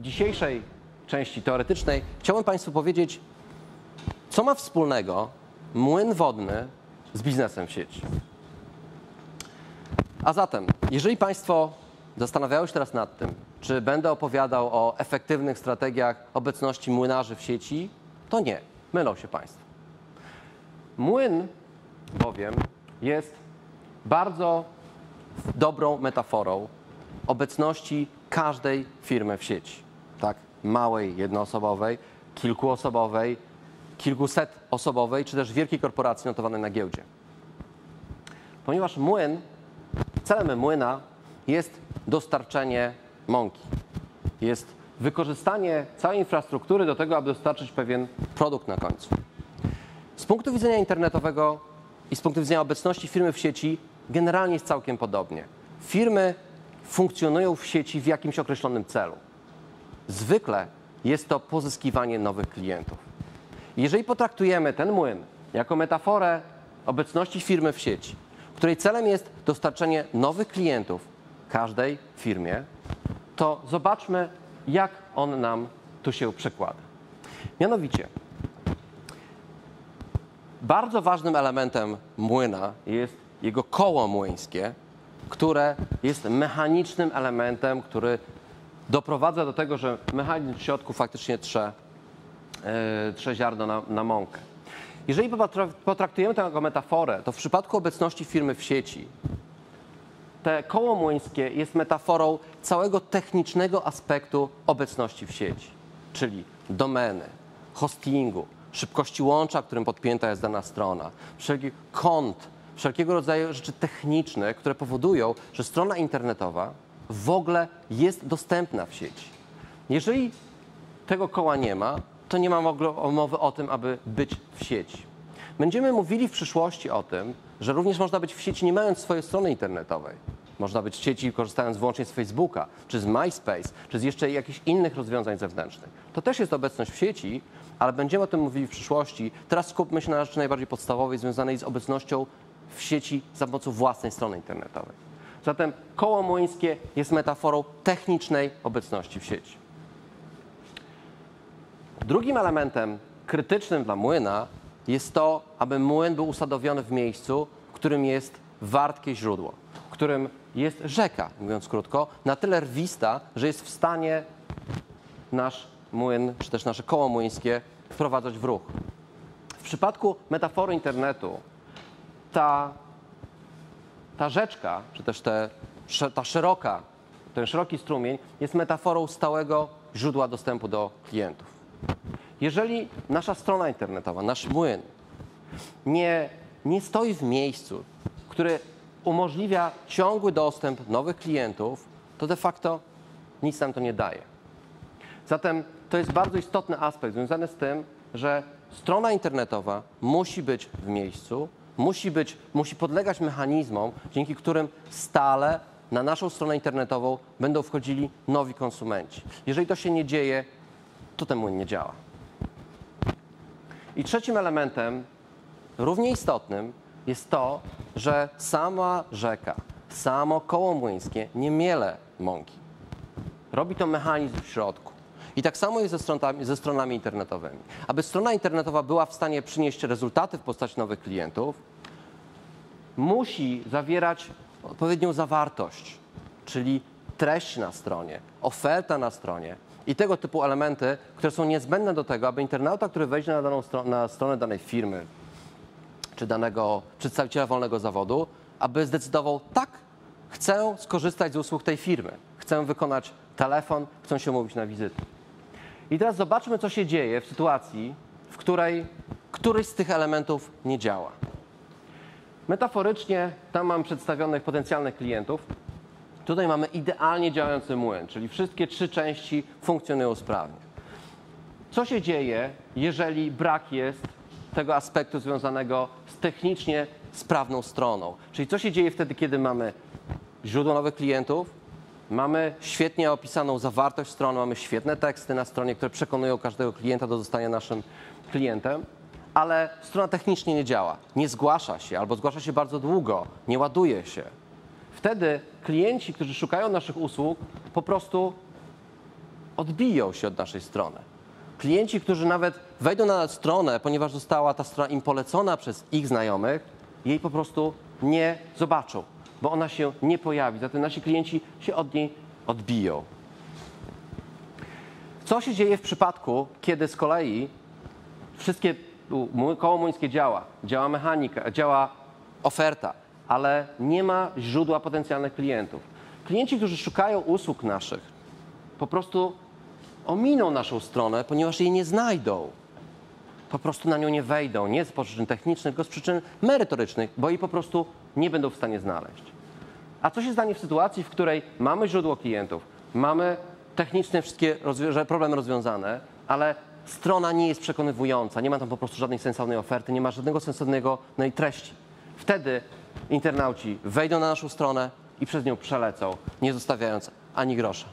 w dzisiejszej części teoretycznej chciałbym Państwu powiedzieć, co ma wspólnego młyn wodny z biznesem w sieci. A zatem, jeżeli Państwo zastanawiają się teraz nad tym, czy będę opowiadał o efektywnych strategiach obecności młynarzy w sieci, to nie, mylą się Państwo. Młyn bowiem jest bardzo dobrą metaforą obecności każdej firmy w sieci. Tak, małej, jednoosobowej, kilkuosobowej, kilkuset osobowej, czy też wielkiej korporacji notowanej na giełdzie. Ponieważ młyn, celem młyna jest dostarczenie mąki. Jest wykorzystanie całej infrastruktury do tego, aby dostarczyć pewien produkt na końcu. Z punktu widzenia internetowego i z punktu widzenia obecności firmy w sieci, generalnie jest całkiem podobnie. Firmy funkcjonują w sieci w jakimś określonym celu. Zwykle jest to pozyskiwanie nowych klientów. Jeżeli potraktujemy ten młyn jako metaforę obecności firmy w sieci, której celem jest dostarczenie nowych klientów każdej firmie, to zobaczmy, jak on nam tu się przekłada. Mianowicie, bardzo ważnym elementem młyna jest jego koło młyńskie, które jest mechanicznym elementem, który doprowadza do tego, że mechanizm w środku faktycznie trze, yy, trze ziarno na, na mąkę. Jeżeli potraktujemy tę jako metaforę, to w przypadku obecności firmy w sieci, te koło młyńskie jest metaforą całego technicznego aspektu obecności w sieci, czyli domeny, hostingu, szybkości łącza, którym podpięta jest dana strona, wszelkich kont, wszelkiego rodzaju rzeczy techniczne, które powodują, że strona internetowa w ogóle jest dostępna w sieci. Jeżeli tego koła nie ma, to nie ma mowy o tym, aby być w sieci. Będziemy mówili w przyszłości o tym, że również można być w sieci nie mając swojej strony internetowej. Można być w sieci korzystając wyłącznie z Facebooka, czy z MySpace, czy z jeszcze jakichś innych rozwiązań zewnętrznych. To też jest obecność w sieci, ale będziemy o tym mówili w przyszłości. Teraz skupmy się na rzeczy najbardziej podstawowej, związanej z obecnością w sieci za pomocą własnej strony internetowej. Zatem koło młyńskie jest metaforą technicznej obecności w sieci. Drugim elementem krytycznym dla młyna jest to, aby młyn był usadowiony w miejscu, w którym jest wartkie źródło, w którym jest rzeka, mówiąc krótko, na tyle rwista, że jest w stanie nasz młyn, czy też nasze koło młyńskie wprowadzać w ruch. W przypadku metafory internetu ta, ta rzeczka, czy też te, ta szeroka, ten szeroki strumień jest metaforą stałego źródła dostępu do klientów. Jeżeli nasza strona internetowa, nasz młyn nie, nie stoi w miejscu, który umożliwia ciągły dostęp nowych klientów, to de facto nic nam to nie daje. Zatem to jest bardzo istotny aspekt związany z tym, że strona internetowa musi być w miejscu, musi, być, musi podlegać mechanizmom, dzięki którym stale na naszą stronę internetową będą wchodzili nowi konsumenci. Jeżeli to się nie dzieje, to młyn nie działa. I trzecim elementem, równie istotnym, jest to, że sama rzeka, samo koło młyńskie nie miele mąki. Robi to mechanizm w środku. I tak samo jest ze stronami, ze stronami internetowymi. Aby strona internetowa była w stanie przynieść rezultaty w postaci nowych klientów, musi zawierać odpowiednią zawartość, czyli treść na stronie, oferta na stronie i tego typu elementy, które są niezbędne do tego, aby internauta, który wejdzie na, daną stronę, na stronę danej firmy czy danego przedstawiciela wolnego zawodu, aby zdecydował tak, chcę skorzystać z usług tej firmy, chcę wykonać telefon, chcę się umówić na wizytę. I teraz zobaczmy, co się dzieje w sytuacji, w której któryś z tych elementów nie działa. Metaforycznie tam mam przedstawionych potencjalnych klientów. Tutaj mamy idealnie działający młyn, czyli wszystkie trzy części funkcjonują sprawnie. Co się dzieje, jeżeli brak jest tego aspektu związanego z technicznie sprawną stroną? Czyli co się dzieje wtedy, kiedy mamy źródło nowych klientów, mamy świetnie opisaną zawartość strony, mamy świetne teksty na stronie, które przekonują każdego klienta do zostania naszym klientem, ale strona technicznie nie działa, nie zgłasza się albo zgłasza się bardzo długo, nie ładuje się. Wtedy klienci, którzy szukają naszych usług, po prostu odbiją się od naszej strony. Klienci, którzy nawet wejdą na stronę, ponieważ została ta strona im polecona przez ich znajomych, jej po prostu nie zobaczą, bo ona się nie pojawi. Zatem nasi klienci się od niej odbiją. Co się dzieje w przypadku, kiedy z kolei wszystkie koło młyńskie działa, działa mechanika, działa oferta, ale nie ma źródła potencjalnych klientów. Klienci, którzy szukają usług naszych, po prostu ominą naszą stronę, ponieważ jej nie znajdą. Po prostu na nią nie wejdą, nie z przyczyn technicznych, tylko z przyczyn merytorycznych, bo jej po prostu nie będą w stanie znaleźć. A co się stanie w sytuacji, w której mamy źródło klientów, mamy techniczne wszystkie rozwią- problemy rozwiązane, ale strona nie jest przekonywująca, nie ma tam po prostu żadnej sensownej oferty, nie ma żadnego sensownego no treści. Wtedy internauci wejdą na naszą stronę i przez nią przelecą, nie zostawiając ani grosza.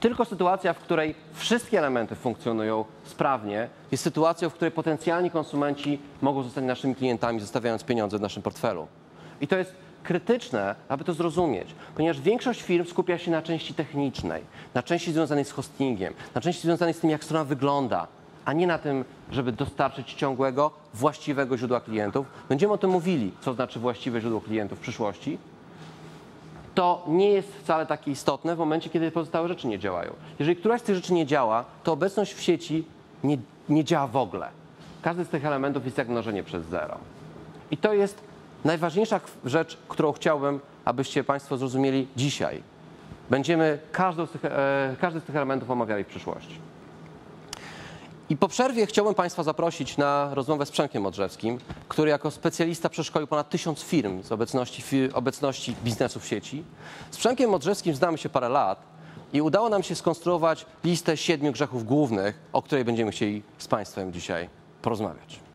Tylko sytuacja, w której wszystkie elementy funkcjonują sprawnie, jest sytuacją, w której potencjalni konsumenci mogą zostać naszymi klientami, zostawiając pieniądze w naszym portfelu. I to jest krytyczne, aby to zrozumieć, ponieważ większość firm skupia się na części technicznej, na części związanej z hostingiem, na części związanej z tym, jak strona wygląda, a nie na tym, żeby dostarczyć ciągłego, właściwego źródła klientów. Będziemy o tym mówili, co znaczy właściwe źródło klientów w przyszłości to nie jest wcale takie istotne w momencie, kiedy pozostałe rzeczy nie działają. Jeżeli któraś z tych rzeczy nie działa, to obecność w sieci nie, nie działa w ogóle. Każdy z tych elementów jest jak mnożenie przez zero. I to jest najważniejsza rzecz, którą chciałbym, abyście Państwo zrozumieli dzisiaj. Będziemy każdą z tych, e, każdy z tych elementów omawiali w przyszłości. I po przerwie chciałbym Państwa zaprosić na rozmowę z Przemkiem Modrzewskim, który jako specjalista przeszkolił ponad tysiąc firm z obecności, obecności biznesu w sieci. Z Przemkiem Modrzewskim znamy się parę lat i udało nam się skonstruować listę siedmiu grzechów głównych, o której będziemy chcieli z Państwem dzisiaj porozmawiać.